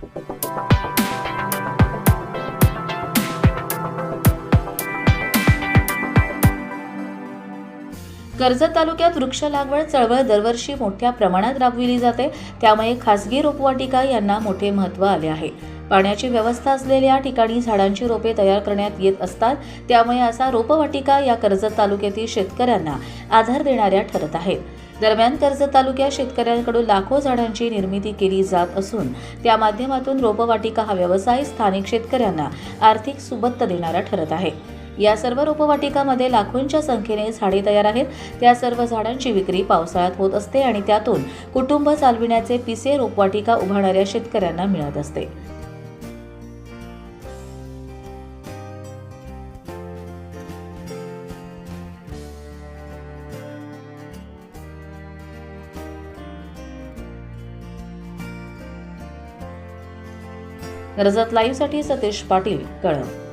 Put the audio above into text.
कर्जत तालुक्यात वृक्ष लागवड चळवळ दरवर्षी मोठ्या प्रमाणात राबविली जाते. त्यामुळे खासगी रोपवाटिका यांना मोठे महत्त्व आले आहे. पाण्याची व्यवस्था असलेल्या ठिकाणी झाडांची रोपे तयार करण्यात येत असतात. त्यामुळे असा रोपवाटिका या कर्जत तालुक्यातील शेतकऱ्यांना आधार देणाऱ्या ठरत आहेत. दरम्यान कर्जत तालुक्यात शेतकऱ्यांकडून लाखो झाडांची निर्मिती केली जात असून त्या माध्यमातून रोपवाटिका हा व्यवसाय स्थानिक शेतकऱ्यांना आर्थिक सुबत्त देणारा ठरत आहे. या सर्व रोपवाटिकामध्ये लाखोंच्या संख्येने झाडे तयार आहेत. त्या सर्व झाडांची विक्री पावसाळ्यात होत असते आणि त्यातून कुटुंब चालविण्याचे पिसे रोपवाटिका उभारणाऱ्या शेतकऱ्यांना मिळत असते. कर्जत लाईव्हसाठी सतीश पाटील कळम